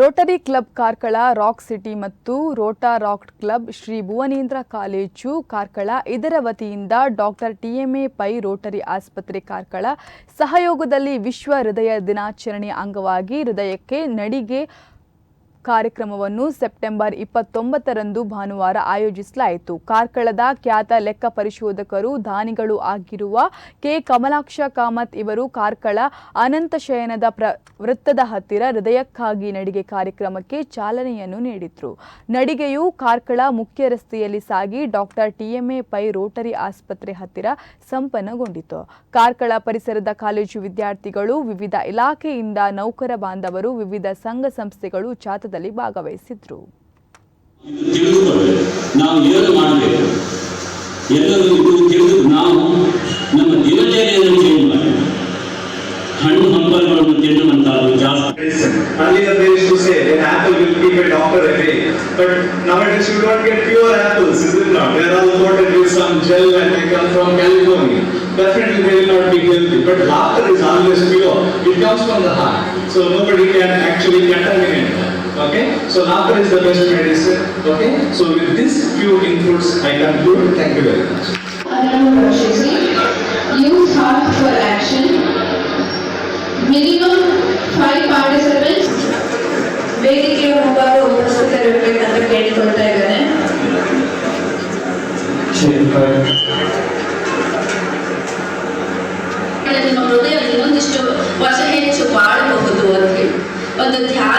Rotary Club Karkala, Rock City ಮತ್ತು Rotaract Club, Shri Bhuvanendra college Karkala, ಇದರ ವತಿಯಿಂದ doctor TMA pi Rotary ಆಸ್ಪತ್ರೆ ಕಾರ್ಕಳ ಸಹಯೋಗದಲ್ಲಿ ವಿಶ್ವ ಹೃದಯ ದಿನಾಚರಣೆ ಅಂಗವಾಗಿ ಹೃದಯಕ್ಕೆ ನಡಿಗೆ ಕಾರ್ಯಕ್ರಮವನ್ನು ಸೆಪ್ಟೆಂಬರ್ ಇಪ್ಪತ್ತೊಂಬತ್ತರಂದು ಭಾನುವಾರ ಆಯೋಜಿಸಲಾಯಿತು. ಕಾರ್ಕಳದ ಖ್ಯಾತ ಲೆಕ್ಕ ಪರಿಶೋಧಕರು, ದಾನಿಗಳು ಆಗಿರುವ ಕೆ. ಕಮಲಾಕ್ಷ ಕಾಮತ್ ಇವರು ಕಾರ್ಕಳ ಅನಂತ ಶಯನದ ಪ್ರ, ವೃತ್ತದ ಹತ್ತಿರ ಹೃದಯಕ್ಕಾಗಿ ನಡಿಗೆ ಕಾರ್ಯಕ್ರಮಕ್ಕೆ ಚಾಲನೆಯನ್ನು ನೀಡಿದ್ರು. ನಡಿಗೆಯು ಕಾರ್ಕಳ ಮುಖ್ಯ ರಸ್ತೆಯಲ್ಲಿ ಸಾಗಿ ಡಾಕ್ಟರ್ ಟಿಎಂಎ ಪೈ ರೋಟರಿ ಆಸ್ಪತ್ರೆ ಹತ್ತಿರ ಸಂಪನ್ನಗೊಂಡಿತು. ಕಾರ್ಕಳ ಪರಿಸರದ ಕಾಲೇಜು ವಿದ್ಯಾರ್ಥಿಗಳು, ವಿವಿಧ ಇಲಾಖೆಯಿಂದ ನೌಕರ ಬಾಂಧವರು, ವಿವಿಧ ಸಂಘ ಸಂಸ್ಥೆಗಳು ಜಾಥಾದಲ್ಲಿ ಭಾಗವಹಿಸಿದ್ರು ಇದು ತಿಳಿದುಕೊಳ್ಳಿ ನಾವು ಏನು ಮಾಡಬೇಕು ಎಲ್ಲರೂ ಇದು ತಿಳಿದು ನಾವು ನಮ್ಮ ದಿನಚರ್ಯೆಯನ್ನು ಚೇಂಜ್ ಮಾಡಿ ಹಣ್ಣು ಹಂಪಲುಗಳನ್ನು ತಿನ್ನುವಂತಹದ್ದು ಜಾಸ್ತಿ medicine. Earlier they used to say an apple will keep a doctor away. But nowadays you don't get pure apples, is it not? They are all coated with some gel and they come from California. Definitely they will not be healthy. But laughter is always pure. It comes from the heart. So nobody can actually contaminate that. Okay? So laughter is the best medicine. Okay? So with these few inputs I conclude. Thank you very much. ಅದನ್ನು ರಕ್ಷಿಸಿ use heart for action minimum five participants ವೇದಿಕೆಯ ಮುಂಭಾಗ ಉಪಸ್ಥಿತರಿರಬೇಕಂತ ಕೇಳಿಕೊಳ್ತಾ ಇದ್ದೇನೆ ನಿಮ್ಮ ಹೃದಯ ಇನ್ನೊಂದಿಷ್ಟು ವರ್ಷ ಹೆಚ್ಚು ಬಾಳಬಹುದು ಅಂತ ಹೇಳಿ ಒಂದು ಧ್ಯಾನ